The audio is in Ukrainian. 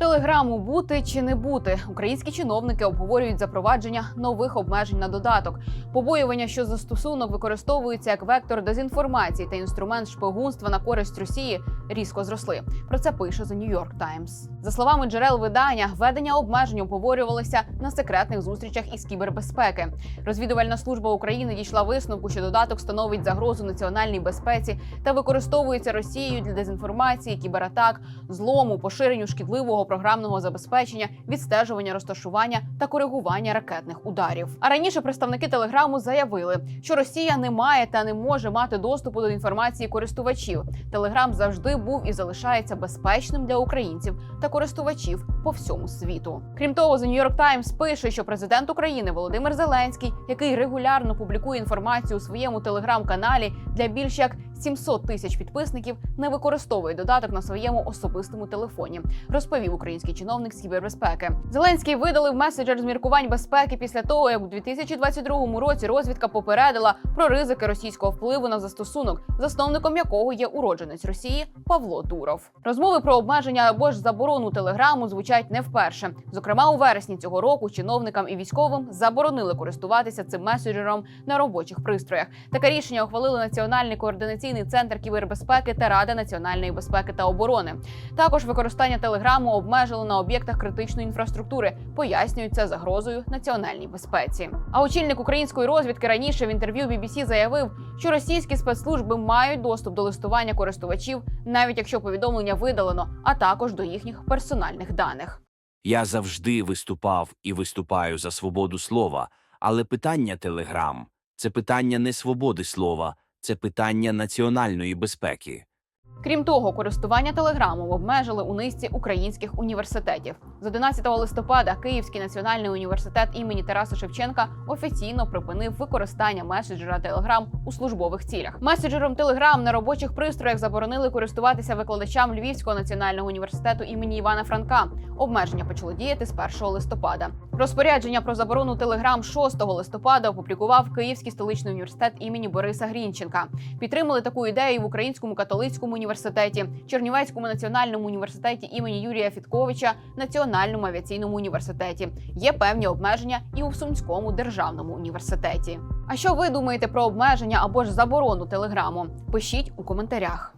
Телеграму бути чи не бути. Українські чиновники обговорюють запровадження нових обмежень на додаток. Побоювання, що застосунок використовується як вектор дезінформації та інструмент шпигунства на користь Росії, різко зросли. Про це пише The New York Times. За словами джерел видання, введення обмежень обговорювалося на секретних зустрічах із кібербезпеки. Розвідувальна служба України дійшла висновку, що додаток становить загрозу національній безпеці та використовується Росією для дезінформації, кібератак, злому, поширенню шкідливого програмного забезпечення, відстежування розташування та коригування ракетних ударів. А раніше представники телеграму заявили, що Росія не має та не може мати доступу до інформації користувачів. Телеграм завжди був і залишається безпечним для українців та користувачів по всьому світу. Крім того, The New York Times пише, що президент України Володимир Зеленський, який регулярно публікує інформацію у своєму телеграм-каналі для більш як 700 тисяч підписників, не використовує додаток на своєму особистому телефоні, розповів український чиновник з кібербезпеки. Зеленський видалив меседжер з міркувань безпеки після того, як у 2022 році розвідка попередила про ризики російського впливу на застосунок, засновником якого є уродженець Росії Павло Дуров. Розмови про обмеження або ж заборону телеграму звучать не вперше. Зокрема, у вересні цього року чиновникам і військовим заборонили користуватися цим меседжером на робочих пристроях. Таке рішення ухвалили Національний координаційний центр кібербезпеки та Рада національної безпеки та оборони. Також використання телеграму обмежили на об'єктах критичної інфраструктури, пояснюють це загрозою національній безпеці. А очільник української розвідки раніше в інтерв'ю BBC заявив, що російські спецслужби мають доступ до листування користувачів, навіть якщо повідомлення видалено, а також до їхніх персональних даних. Я завжди виступав і виступаю за свободу слова, але питання Телеграм це питання не свободи слова, це питання національної безпеки. Крім того, користування телеграмом обмежили у низці українських університетів. З 11 листопада Київський національний університет імені Тараса Шевченка офіційно припинив використання меседжера Телеграм у службових цілях. Меседжером Телеграм на робочих пристроях заборонили користуватися викладачам Львівського національного університету імені Івана Франка. Обмеження почало діяти з 1 листопада. Розпорядження про заборону Телеграм 6 листопада опублікував Київський столичний університет імені Бориса Грінченка. Підтримали таку ідею в Українському католицькому університеті, Чернівецькому національному університеті імені Юрія Фітковича, Національному авіаційному університеті. Є певні обмеження і у Сумському державному університеті. А що ви думаєте про обмеження або ж заборону телеграму? Пишіть у коментарях.